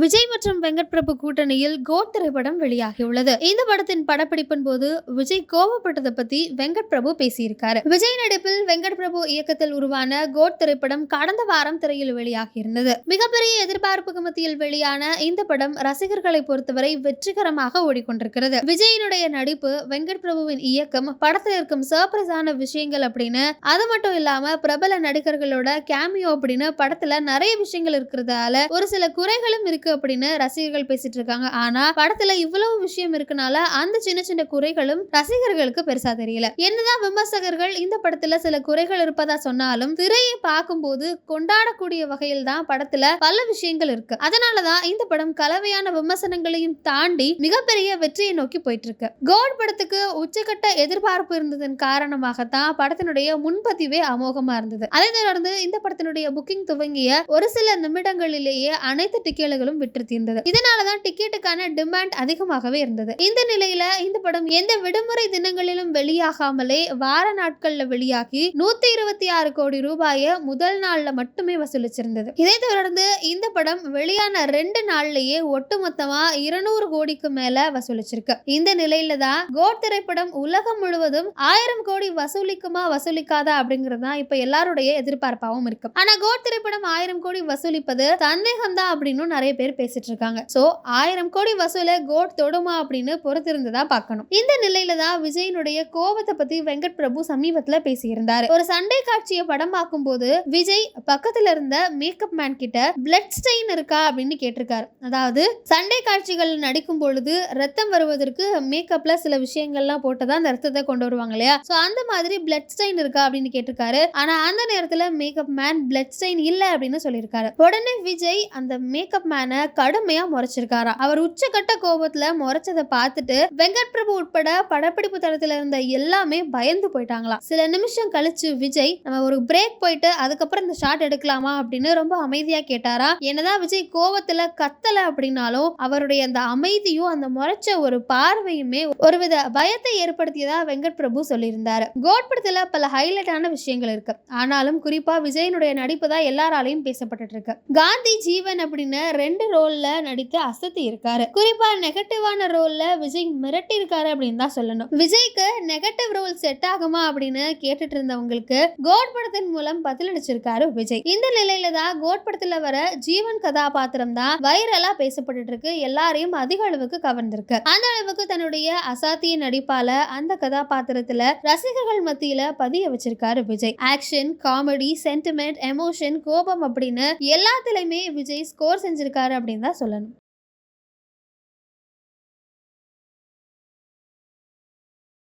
விஜய் மற்றும் வெங்கட் பிரபு கூட்டணியில் கோட் திரைப்படம் வெளியாகியுள்ளது. இந்த படத்தின் படப்பிடிப்பின் போது விஜய் கோபப்பட்டதை பத்தி வெங்கட் பிரபு பேசியிருக்காரு. விஜய் நடிப்பில் வெங்கட் பிரபு இயக்கத்தில் உருவான கோட் திரைப்படம் கடந்த வாரம் திரையில் வெளியாகியிருந்தது. மிகப்பெரிய எதிர்பார்ப்புக்கு மத்தியில் வெளியான இந்த படம் ரசிகர்களை பொறுத்தவரை வெற்றிகரமாக ஓடிக்கொண்டிருக்கிறது. விஜயினுடைய நடிப்பு வெங்கட் பிரபுவின் இயக்கம் படத்தில் இருக்கும் சர்ப்ரைஸான விஷயங்கள் அப்படின்னு அது மட்டும் இல்லாம பிரபல நடிகர்களோட கேமியோ அப்படின்னு படத்துல நிறைய விஷயங்கள் இருக்கிறதால ஒரு சில குறைகளும் இருக்கு. அப்படின்னு ரசிகர்கள் பேசிட்டு இருக்காங்க. ஆனா படத்துல இவ்வளவு விஷயம் இருக்கனால அந்த சின்ன சின்ன குறைகளும் ரசிகர்களுக்கு பெருசா தெரியல. என்னதான் விமர்சகர்கள் இந்த படத்துல சில குறைகள் இருப்பதா சொன்னாலும் திரையை பார்க்கும்போது கொண்டாடக்கூடிய வகையில் தான் படத்துல பல விஷயங்கள் இருக்கு. அதனாலதான் இந்த படம் கலவையான விமர்சனங்களையும் தாண்டி மிகப்பெரிய வெற்றியை நோக்கி போயிட்டு இருக்கு கோட் படத்துக்கு உச்சக்கட்ட எதிர்பார்ப்பு இருந்ததன் காரணமாகத்தான் படத்தினுடைய முன்பதிவே அமோகமா இருந்தது. அதை தொடர்ந்து இந்த படத்தினுடைய புக்கிங் துவங்கிய ஒரு சில நிமிடங்களிலேயே அனைத்து டிக்கெட்டுகளும் விற்று தீர்ந்தது இதனாலதான் டிக்கெட்டுக்கான டிமாண்ட் அதிகமாகவே இருந்தது. இந்த நிலையில இந்த படம் எந்த விடுமுறை தினங்களிலும் வெளியாகாமலே வார நாட்கள்ல வெளியாகி நூத்தி இருபத்தி ஆறு கோடி ரூபாயை முதல் நாள்ல மட்டுமே வசூலிச்சிருந்தது. இதை தொடர்ந்து இந்த படம் வெளியான ரெண்டு நாள்லயே ஒட்டுமொத்தமா இருநூறு கோடிக்கு மேல வசூலிச்சிருக்கு. இந்த நிலையில தான் கோட் திரைப்படம் உலகம் முழுவதும் ஆயிரம் கோடி வசூலிக்குமா வசூலிக்காதா அப்படிங்கிறது தான் இப்ப எல்லாருடைய எதிர்பார்ப்பாகவும் இருக்கு. ஆனா கோட் திரைப்படம் ஆயிரம் கோடி வசூலிப்பது சந்தேகம் தான் அப்படின்னு நிறைய பேர் பேசிட்டு இருக்காங்க சோ ஆயிரம் கோடி வசூல கோட் தொடுமா அப்படின்னு பொறுத்திருந்து தான் பார்க்கணும். இந்த நிலையில தான் விஜயனுடைய கோபத்தை பத்தி வெங்கட் பிரபு சமீபத்துல பேசியிருந்தாரு. ஒரு சண்டை காட்சியை படம் பார்க்கும்போது விஜய் பக்கத்துல இருந்த மேக்கப் மேன் கிட்ட பிளட் ஸ்டெயின் இருக்கா? அப்படின்னு கேட்டிருக்காரு. அதாவது சண்டை காட்சிகள் நடிக்கும் பொழுது ரத்தம் வருவதற்கு மேக்கப்ல சில விஷயங்கள்லாம் போட்டுதான் அந்த ரத்தத்தை கொண்டு வருவாங்க இல்லையா? சோ அந்த மாதிரி பிளட் ஸ்டெயின் இருக்கா அப்படின்னு கேட்டிருக்காரு. ஆனா அந்த நேரத்துல மேக்கப் மேன் பிளட் ஸ்டெயின் இல்ல அப்படின்னு சொல்லியிருக்காரு. உடனே விஜய் அந்த மேக்கப் மேனை கடுமையா முறைச்சிருக்காரா. அவர் உச்சக்கட்ட கோபத்துல முறைச்சதை பார்த்துட்டு வெங்கட் பிரபு உட்பட படப்பிடிப்பு தளத்துல இருந்த எல்லாமே பயந்து போயிட்டாங்களாம் சில நிமிஷம் கழிச்சு விஜய் நம்ம ஒரு பிரேக் போயிட்டு அதுக்கப்புறம் இந்த ஷாட் எடுக்கலாமா அப்படின்னு ரொம்ப அமைதியா கேட்டாரா. என்னதான் விஜய் கோபத்தில் கத்தல அப்படின்னாலும் அவருடைய அந்த அமைதியும் அந்த முறைச்ச ஒரு பார்வையுமே ஒருவித பயத்தை ஏற்படுத்தியதா வெங்கட் பிரபு சொல்லியிருந்தாரு. கோட் படத்துல பல ஹைலைட்டான விஷயங்கள் இருக்கு. ஆனாலும் குறிப்பா விஜயனுடைய நடிப்பு தான் எல்லாராலையும் பேசப்பட்டு இருக்கு. காந்தி ஜீவன் அப்படின்னு ரெண்டு ரோல்ல நடித்து அசத்தி இருக்காரு. குறிப்பா நெகட்டிவான ரோல்ல விஜய் மிரட்டி இருக்காரு அப்படின்னு தான் சொல்லணும். விஜய்க்கு நெகட்டிவ் ரோல் செட் ஆகுமா அப்படின்னு கேட்டுட்டு இருந்தவங்களுக்கு கோட் படத்தின் மூலம் பதிலளிச்சிருக்காரு விஜய். இந்த நிலையில தான் கோட் படத்துல வர ஜீவன் கதாபாத்திரம் தான் வைரலா பேசப்பட்டுட்டு இருக்கு. எல்லாரையும் அதிக அளவுக்கு கவர்ந்திருக்கு. அந்த அளவுக்கு தன்னுடைய அசாத்திய நடிப்பால அந்த கதாபாத்திரத்துல ரசிகர்கள் மத்தியில பதிய வச்சிருக்காரு Vijay. Action comedy sentiment emotion கோபம் அப்படின்னு எல்லாத்துலயுமே விஜய் ஸ்கோர் செஞ்சிருக்காரு அப்படின்னு தான் சொல்லணும்.